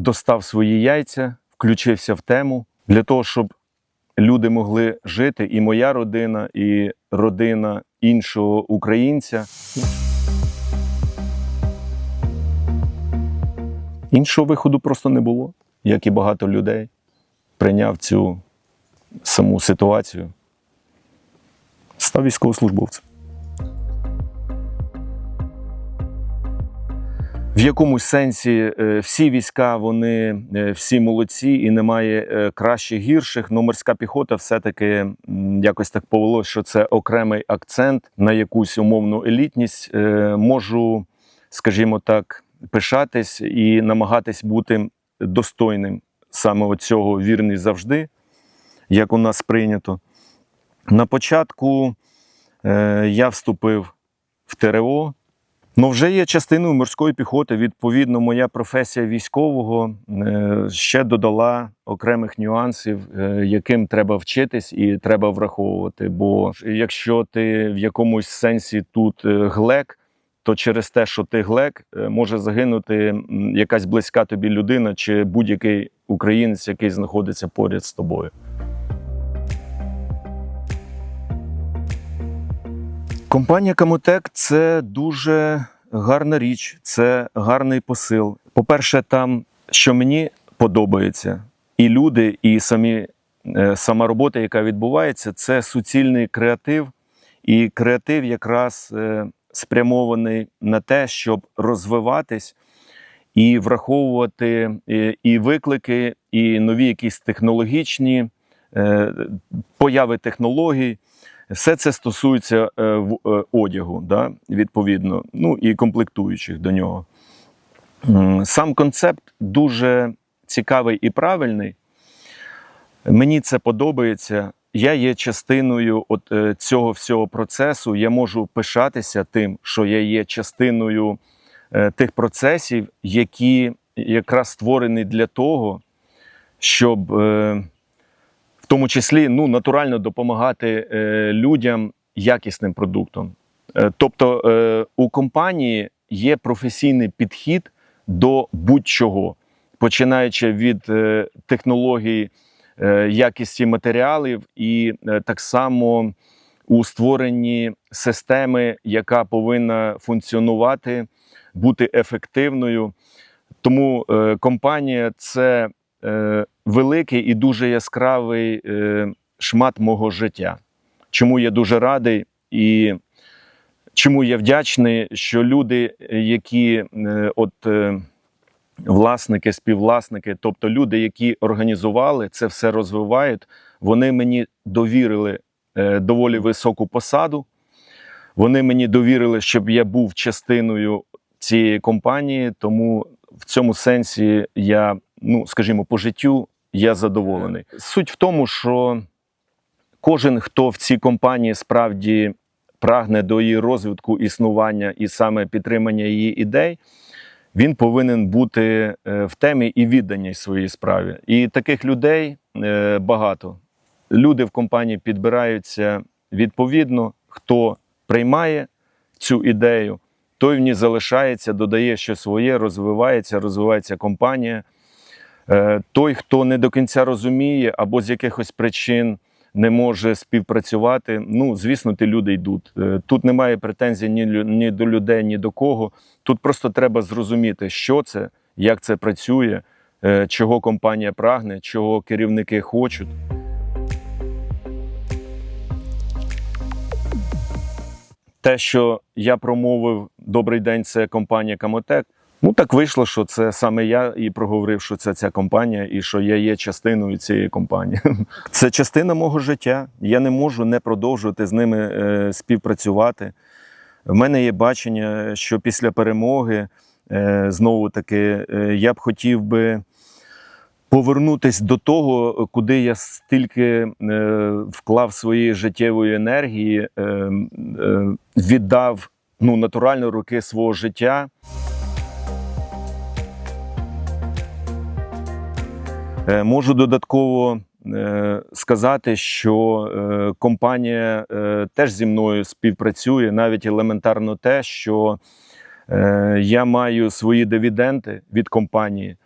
достав свої яйця, включився в тему для того, щоб люди могли жити, і моя родина, і родина іншого українця. Іншого виходу просто не було, як і багато людей. Прийняв цю саму ситуацію. Став військовослужбовцем. В якомусь сенсі е, всі війська, вони е, всі молодці, і немає е, кращих гірших. Но морська піхота все-таки якось так повело, що це окремий акцент на якусь умовну елітність. Можу, скажімо так, пишатись і намагатись бути достойним саме цього вірний завжди, як у нас прийнято. На початку я вступив в ТРО. Ну, вже є частиною морської піхоти. Відповідно, моя професія військового е, ще додала окремих нюансів, е, яким треба вчитись і треба враховувати. Бо якщо ти в якомусь сенсі тут е, глек, то через те, що ти глек, може загинути якась близька тобі людина чи будь-який українець, який знаходиться поряд з тобою. Компанія Камотек це дуже гарна річ, це гарний посил. По-перше, там, що мені подобається, і люди, і самі, е, сама робота, яка відбувається, це суцільний креатив. І креатив якраз е, спрямований на те, щоб розвиватись і враховувати е, і виклики, і нові якісь технологічні появи технологій. Все це стосується е, е, одягу, да, відповідно, ну і комплектуючих до нього. Сам концепт дуже цікавий і правильний. Мені це подобається. Я є частиною от е, цього всього процесу. Я можу пишатися тим, що я є частиною тих процесів, які якраз створені для того, щоб е, тому числі ну, натурально допомагати е, людям якісним продуктом. Е, тобто е, у компанії є професійний підхід до будь-чого, починаючи від технологій е, якісті матеріалів, і так само у створенні системи, яка повинна функціонувати, бути ефективною. Тому компанія це е, великий і дуже яскравий е, шмат мого життя. Чому я дуже радий і чому я вдячний, що люди, які е, от. Е, Власники, співвласники, тобто люди, які організували це все розвивають, вони мені довірили е, доволі високу посаду. Вони мені довірили, щоб я був частиною цієї компанії. Тому в цьому сенсі я, ну скажімо, по життю я задоволений. Суть в тому, що кожен, хто в цій компанії справді прагне до її розвитку, існування і саме підтримання її ідей, він повинен бути е, в темі і відданій своїй справі. І таких людей е, багато. Люди в компанії підбираються відповідно, хто приймає цю ідею, той в ній залишається, додає щось своє, розвивається, розвивається компанія. Е, Той, хто не до кінця розуміє або з якихось причин не може співпрацювати, ну звісно, ті люди йдуть. Е, Тут немає претензій ні, ні до людей, ні до кого. Тут просто треба зрозуміти, що це, як це працює, е, чого компанія прагне, чого керівники хочуть. Те, що я промовив добрий день, це компанія Камотек. Ну так вийшло, що це саме я і проговорив, що це ця компанія, і що я є частиною цієї компанії. Це частина мого життя. Я не можу не продовжувати з ними е, співпрацювати. В мене є бачення, що після перемоги е, знову таки е, я б хотів би повернутись до того, куди я стільки е, вклав своєї життєвої енергії, е, е, віддав ну, натурально роки свого життя. Можу додатково е, сказати, що е, компанія е, теж зі мною співпрацює, навіть елементарно те, що е, я маю свої дивіденди від компанії.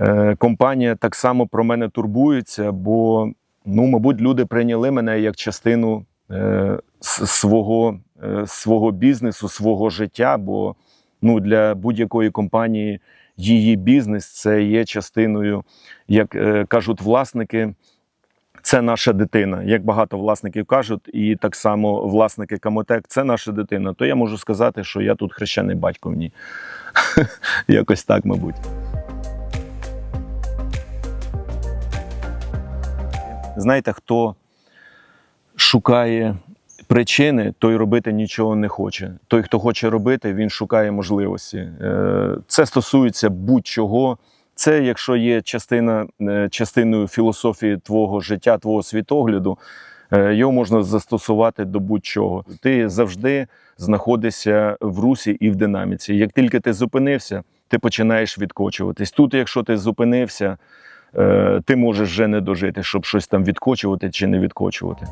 Е, компанія так само про мене турбується, бо, ну, мабуть, люди прийняли мене як частину е, свого, е, свого бізнесу, свого життя. Бо ну, для будь-якої компанії її бізнес це є частиною, як е, кажуть власники. Це наша дитина. Як багато власників кажуть, і так само власники Камотек це наша дитина. То я можу сказати, що я тут хрещений батько в ній. Якось так, мабуть. Знаєте, хто шукає причини, той робити нічого не хоче. Той, хто хоче робити, він шукає можливості. Е, Це стосується будь-чого. Це якщо є частина, е, частиною філософії твого життя, твого світогляду, е, його можна застосувати до будь-чого. Ти завжди знаходишся в русі і в динаміці. Як тільки ти зупинився, ти починаєш відкочуватись. Тут, якщо ти зупинився, ти можеш вже не дожити, щоб щось там відкочувати чи не відкочувати.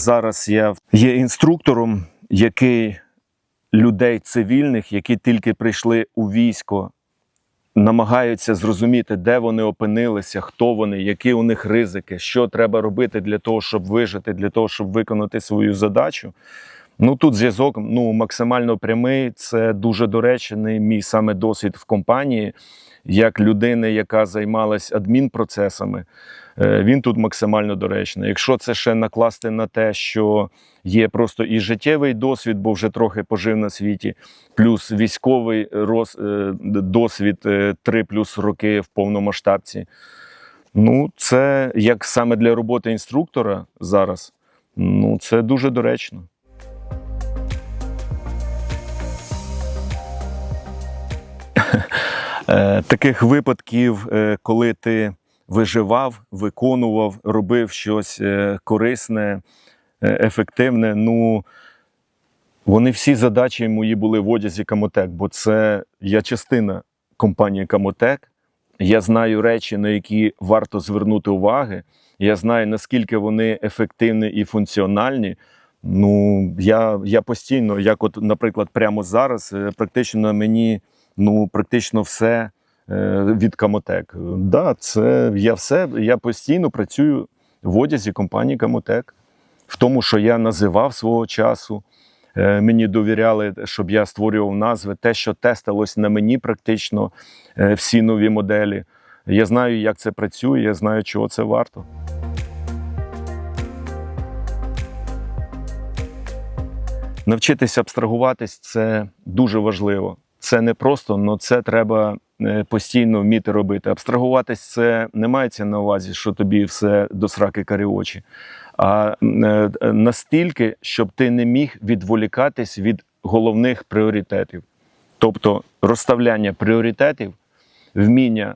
Зараз я є інструктором, який людей цивільних, які тільки прийшли у військо, намагаються зрозуміти, де вони опинилися, хто вони, які у них ризики, що треба робити для того, щоб вижити, для того, щоб виконати свою задачу. Ну тут зв'язок ну, максимально прямий. Це дуже доречений мій саме досвід в компанії, як людини, яка займалась адмінпроцесами. Е, Він тут максимально доречний. Якщо це ще накласти на те, що є просто і життєвий досвід, бо вже трохи пожив на світі, плюс військовий роз, е, досвід 3 плюс роки в повномасштабці. Ну, це як саме для роботи інструктора зараз, ну це дуже доречно. Таких випадків, е, коли ти виживав, виконував, робив щось е, корисне, е, ефективне. Ну, вони всі задачі мої були в одязі Камотек, бо це я частина компанії Камотек. Я знаю речі, на які варто звернути уваги. Я знаю, наскільки вони ефективні і функціональні. Ну, я, я постійно, як, от, наприклад, прямо зараз, е, практично мені ну, практично все е, від Камотек. Да, це я все, я постійно працюю в одязі компанії Камотек, в тому, що я називав свого часу. Е, Мені довіряли, щоб я створював назви, те, що тестилось на мені, практично е, всі нові моделі. Я знаю, як це працює, я знаю, чого це варто. Навчитися абстрагуватись це дуже важливо. Це не просто, але це треба е, постійно вміти робити. Абстрагуватись це не мається на увазі, що тобі все до сраки карі очі. А е, е, настільки, щоб ти не міг відволікатись від головних пріоритетів. Тобто розставляння пріоритетів, вміння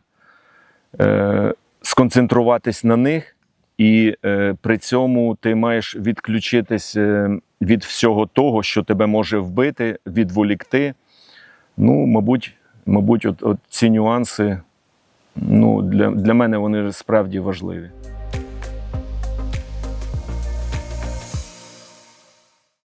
е, сконцентруватись на них, і е, при цьому ти маєш відключитись від всього того, що тебе може вбити, відволікти. Ну, мабуть, мабуть, от, от ці нюанси ну, для, для мене вони справді важливі.